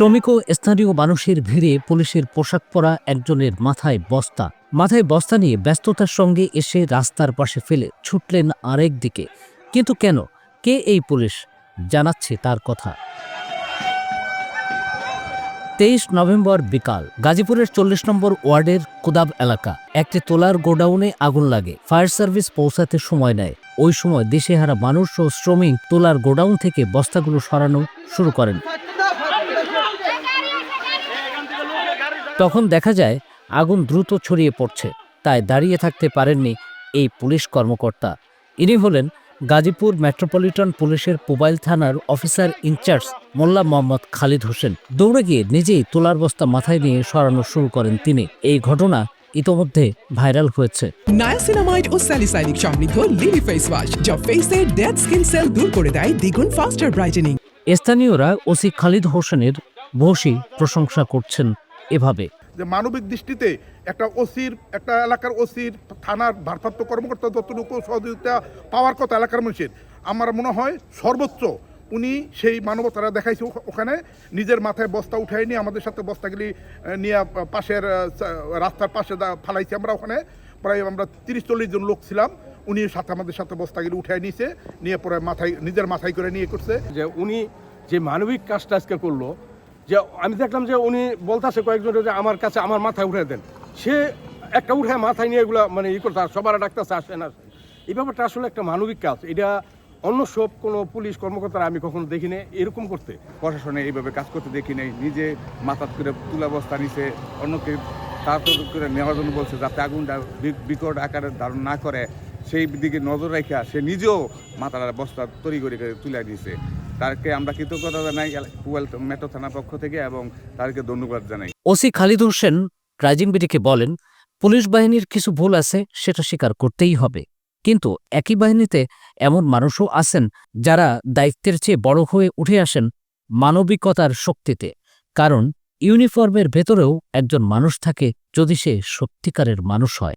শ্রমিক ও স্থানীয় মানুষের ভিড়ে পুলিশের পোশাক পরা একজনের মাথায় বস্তা। মাথায় বস্তা নিয়ে ব্যস্ততার সঙ্গে এসে রাস্তার পাশে ফেলে ছুটলেন আরেক দিকে। কিন্তু কেন? কে এই পুলিশ? জানাচ্ছে তার কথা। তেইশ নভেম্বর বিকাল, গাজীপুরের চল্লিশ নম্বর ওয়ার্ডের কুদাব এলাকা। একটি তোলার গোডাউনে আগুন লাগে। ফায়ার সার্ভিস পৌঁছাতে সময় নেয়। ওই সময় দিশেহারা মানুষ ও শ্রমিক তোলার গোডাউন থেকে বস্তাগুলো সরানো শুরু করেন। তখন দেখা যায় আগুন দ্রুত ছড়িয়ে পড়ছে তাই দাঁড়িয়ে থাকতে পারেননি এই পুলিশ কর্মকর্তা। ইনি হলেন গাজীপুর মেট্রোপলিটন পুলিশের মোবাইল থানার officer in charge Molla Mohammad Khalid Hossain. দৌড়ে গিয়ে নিজেই তোলার বস্তা মাথায় নিয়ে সরানো শুরু করেন তিনি। এই ঘটনা ইতোমধ্যে ভাইরাল হয়েছে। নায়াসিনামাইড ও স্যালিসাইনিক সমৃদ্ধ লিলি ফেস ওয়াশ যা ফেসের ডেড স্কিন সেল দূর করে দেয় দ্বিগুণ ফাস্টার ব্রাইটেনিং স্থানীয়রা ওসি খালিদ হোসেনের ভূয়সী প্রশংসা করছেন এভাবে। যে মানবিক দৃষ্টিতে একটা ওসির, একটা এলাকার ওসির, থানার ভারপ্রাপ্ত কর্মকর্তা যতটুকু সহযোগিতা পাওয়ার কথা এলাকার মানুষের, আমার মনে হয় সর্বোচ্চ উনি সেই মানবতারা দেখাইছে ওখানে। নিজের মাথায় বস্তা উঠাই নিয়ে আমাদের সাথে বস্তাগুলি নিয়ে পাশের রাস্তার পাশে ফালাইছি আমরা ওখানে। প্রায় আমরা তিরিশ চল্লিশ জন লোক ছিলাম উনি সাথে আমাদের সাথে বস্তাগুলি উঠাই নিয়েছে নিয়ে পরে মাথায়, নিজের মাথায় করে নিয়ে করছে। যে উনি যে মানবিক কাজটা আজকে করল যে আমি দেখলাম যে উনি বলতেছে কয়েকজন যে আমার কাছে আমার মাথায় উঠে দেন। সে একটা উঠে মাথায় নিয়ে এগুলো মানে ই করতে সবার ডাক্তার আসেন আসেন এই ব্যাপারটা আসলে একটা মানবিক কাজ। এটা অন্য সব কোনো পুলিশ কর্মকর্তারা আমি কখনো দেখি দেখিনি এরকম করতে। প্রশাসনে এইভাবে কাজ করতে দেখি নাই, নিজে মাথাত করে তুলা বস্তা নিছে, অন্যকে তাড়াতাড়ি করে নেওয়ার জন্য বলছে যাতে আগুনটা বিকট আকারে ধারণ না করে। সেই দিকে নজর রাখা সে নিজেও মাথার বস্তা তৈরি করে তুলে নিয়েছে তাকে আমরা কৃতজ্ঞতা জানাই পুয়াল মেট্রো থানার পক্ষ থেকে এবং তাদেরকে ধন্যবাদ জানাই। ওসি খালিদ হোসেন রাইজিং বিডিকে বলেন, পুলিশ বাহিনীর কিছু ভুল আছে, সেটা স্বীকার করতেই হবে। কিন্তু একই বাহিনীতে এমন মানুষও আছেন যারা দায়িত্বের চেয়ে বড় হয়ে উঠে আসেন মানবিকতার শক্তিতে। কারণ ইউনিফর্মের ভেতরেও একজন মানুষ থাকে যদি সে সত্যিকারের মানুষ হয়।